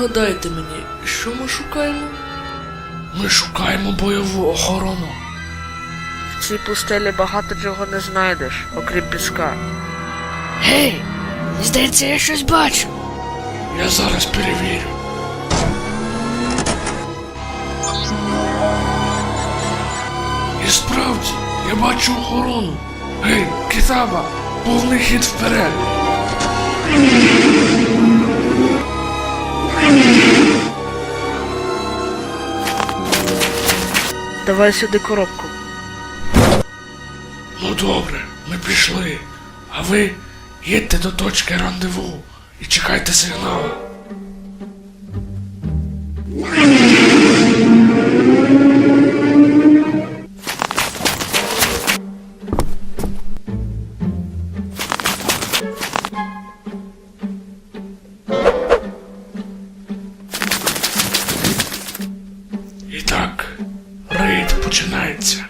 Нагадайте мені, що ми шукаємо? Ми шукаємо бойову охорону. В цій пустелі багато чого не знайдеш, окрім піска. Гей, здається, я щось бачу. Я зараз перевірю. І справді, я бачу охорону. Гей, китаба, повний хід вперед. Давай сюди коробку. Ну добре, ми пішли. А ви їдьте до точки рандеву і чекайте сигналу. Починається.